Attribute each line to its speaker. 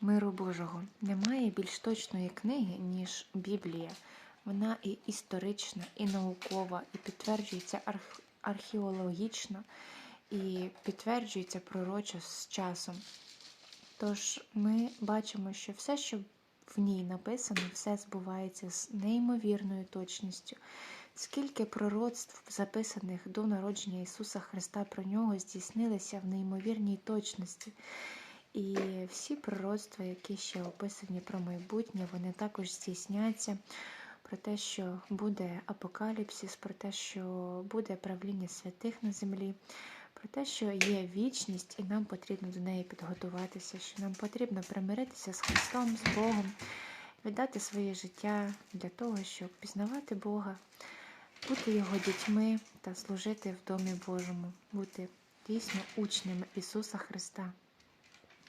Speaker 1: Миру Божого немає більш точної книги, ніж Біблія. Вона і історична, і наукова, і підтверджується арх- археологічно, і підтверджується пророчо з часом. Тож ми бачимо, що все, що в ній написано, все збувається з неймовірною точністю. Скільки пророцтв, записаних до народження Ісуса Христа про нього, здійснилися в неймовірній точності. І всі пророцтва, які ще описані про майбутнє, вони також здійсняться про те, що буде апокаліпсис, про те, що буде правління святих на землі, про те, що є вічність, і нам потрібно до неї підготуватися, що нам потрібно примиритися з Христом, з Богом, віддати своє життя для того, щоб пізнавати Бога, бути Його дітьми та служити в Домі Божому, бути дійсно учнями Ісуса Христа.